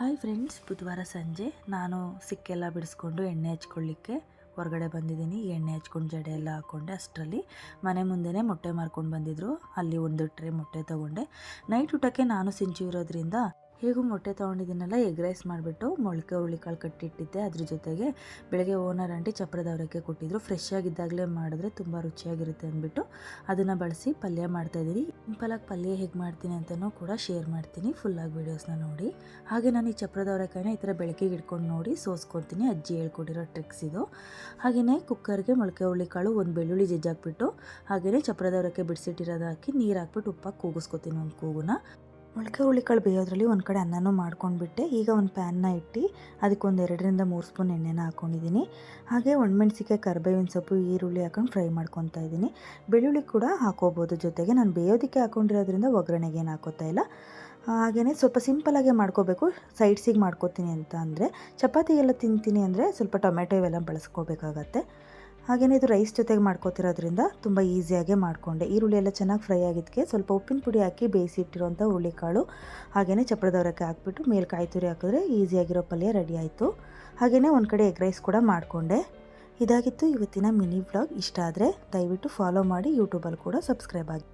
Hi friends ಬುಧವಾರ ಸಂಜೆ ನಾನು ಸಿಕ್ಕೆಲ್ಲ ಬಿಡಿಸ್ಕೊಂಡು ಎಣ್ಣೆ ಹಚ್ಕೊಳ್ಳಿಕ್ಕೆ ಹೊರಗಡೆ ಬಂದಿದ್ದೀನಿ. ಎಣ್ಣೆ ಹಚ್ಕೊಂಡು ಜಡೆ ಎಲ್ಲ ಹಾಕ್ಕೊಂಡೆ ಅಷ್ಟರಲ್ಲಿ. ಮನೆ ಮುಂದೆನೇ ಮೊಟ್ಟೆ ಮಾರ್ಕೊಂಡು ಬಂದಿದ್ರು. ಅಲ್ಲಿ ಒಂದು ಟ್ರೇ ಮೊಟ್ಟೆ ತೊಗೊಂಡೆ. ನೈಟ್ ಊಟಕ್ಕೆ ನಾನು ಸಿಂಚು ಇರೋದ್ರಿಂದ ಹೇಗೂ ಮೊಟ್ಟೆ ತೊಗೊಂಡಿದ್ದೀನಲ್ಲ, ಎಗ್ ರೈಸ್ ಮಾಡಿಬಿಟ್ಟು ಮೊಳಕೆ ಹುಳಿಕಾಳು ಕಟ್ಟಿಟ್ಟಿದ್ದೆ. ಅದ್ರ ಜೊತೆಗೆ ಬೆಳಗ್ಗೆ ಓನರ್ ಆಂಟಿ ಚಪ್ರದವರಕ್ಕೆ ಕೊಟ್ಟಿದ್ರು. ಫ್ರೆಶ್ ಆಗಿದ್ದಾಗಲೇ ಮಾಡಿದ್ರೆ ತುಂಬ ರುಚಿಯಾಗಿರುತ್ತೆ ಅಂದ್ಬಿಟ್ಟು ಅದನ್ನು ಬಳಸಿ ಪಲ್ಯ ಮಾಡ್ತಾಯಿದ್ದೀನಿ ಸಿಂಪಲಾಗಿ ಪಲ್ಯ ಹೇಗೆ ಮಾಡ್ತೀನಿ ಅಂತಲೂ ಕೂಡ ಶೇರ್ ಮಾಡ್ತೀನಿ ಫುಲ್ಲಾಗಿ ವೀಡಿಯೋಸ್ನ ನೋಡಿ. ಹಾಗೆ ನಾನು ಈ ಚಪ್ರದವರೆಕಾಯಿನ ಈ ಥರ ಬೆಳಕಿಗೆ ಇಟ್ಕೊಂಡು ನೋಡಿ ಸೋಸ್ಕೊತೀನಿ. ಅಜ್ಜಿ ಹೇಳ್ಕೊಟ್ಟಿರೋ ಟ್ರಿಕ್ಸ್ ಇದು. ಹಾಗೆಯೇ ಕುಕ್ಕರ್ಗೆ ಮೊಳಕೆ ಹುಳಿಕಾಳು ಒಂದು ಬೆಳ್ಳುಳ್ಳಿ ಜಜ್ಜಾಕ್ಬಿಟ್ಟು ಹಾಗೆಯೇ ಚಪ್ರದವರೆಕಾಯಿ ಬಿಡಿಸಿಟ್ಟಿರೋದು ಹಾಕಿ ನೀರು ಹಾಕ್ಬಿಟ್ಟು ಉಪ್ಪಾಗಿ ಕೂಗಿಸ್ಕೊತೀನಿ ಒಂದು ಕೂಗುನ. ಮೊಳಕೆ ಹುರುಳಿಕಾಳು ಬೇಯೋದ್ರಲ್ಲಿ ಒಂದು ಕಡೆ ಅನ್ನನೂ ಮಾಡ್ಕೊಂಡ್ಬಿಟ್ಟೆ. ಈಗ ಒಂದು ಪ್ಯಾನ್ನ ಇಟ್ಟು ಅದಕ್ಕೊಂದು ಎರಡರಿಂದ ಮೂರು ಸ್ಪೂನ್ ಎಣ್ಣೆನ ಹಾಕ್ಕೊಂಡಿದ್ದೀನಿ ಹಾಗೆ ಒಣಮೆಣ್ಸಿಕಾಯಿ ಕರ್ಬೇವಿನ ಸೊಪ್ಪು, ಈರುಳ್ಳಿ ಹಾಕೊಂಡು ಫ್ರೈ ಮಾಡ್ಕೊತಾ ಇದ್ದೀನಿ ಬೆಳ್ಳುಳ್ಳಿ ಕೂಡ ಹಾಕೋಬೋದು. ಜೊತೆಗೆ ನಾನು ಬೇಯೋದಕ್ಕೆ ಹಾಕೊಂಡಿರೋದ್ರಿಂದ ಒಗ್ಗರಣೆಗೆ ಏನು ಹಾಕೋತಾ ಇಲ್ಲ. ಹಾಗೆಯೇ ಸ್ವಲ್ಪ ಸಿಂಪಲಾಗೆ ಮಾಡ್ಕೋಬೇಕು. ಸೈಡ್ಸಿಗೆ ಮಾಡ್ಕೋತೀನಿ ಅಂತ ಅಂದರೆ, ಚಪಾತಿ ಎಲ್ಲ ತಿಂತೀನಿ ಅಂದರೆ ಸ್ವಲ್ಪ ಟೊಮೆಟೊ ಇವೆಲ್ಲ ಬಳಸ್ಕೋಬೇಕಾಗತ್ತೆ. ಹಾಗೆಯೇ ಇದು ರೈಸ್ ಜೊತೆಗೆ ಮಾಡ್ಕೋತಿರೋದ್ರಿಂದ ತುಂಬ ಈಸಿಯಾಗೆ ಮಾಡಿಕೊಂಡೆ. ಈರುಳ್ಳಿ ಎಲ್ಲ ಚೆನ್ನಾಗಿ ಫ್ರೈ ಆಗಿದ್ದಕ್ಕೆ ಸ್ವಲ್ಪ ಉಪ್ಪಿನ ಪುಡಿ ಹಾಕಿ ಬೇಯಿಸಿಟ್ಟಿರೋಂಥ ಹುರುಳಿಕಾಳು ಹಾಗೆಯೇ ಚಪ್ರದವರಕ್ಕೆ ಹಾಕ್ಬಿಟ್ಟು ಮೇಲೆ ಕಾಯಿ ತುರಿ ಹಾಕಿದ್ರೆ ಈಸಿಯಾಗಿರೋ ಪಲ್ಯ ರೆಡಿ ಆಯಿತು. ಹಾಗೆಯೇ ಒಂದು ಕಡೆ ಎಗ್ ರೈಸ್ ಕೂಡ ಮಾಡಿಕೊಂಡೆ. ಇದಾಗಿತ್ತು ಇವತ್ತಿನ ಮಿನಿ ವ್ಲಾಗ್ ಇಷ್ಟ ಆದರೆ ದಯವಿಟ್ಟು ಫಾಲೋ ಮಾಡಿ ಯೂಟ್ಯೂಬಲ್ಲಿ ಕೂಡ ಸಬ್ಸ್ಕ್ರೈಬ್ ಆಗಿ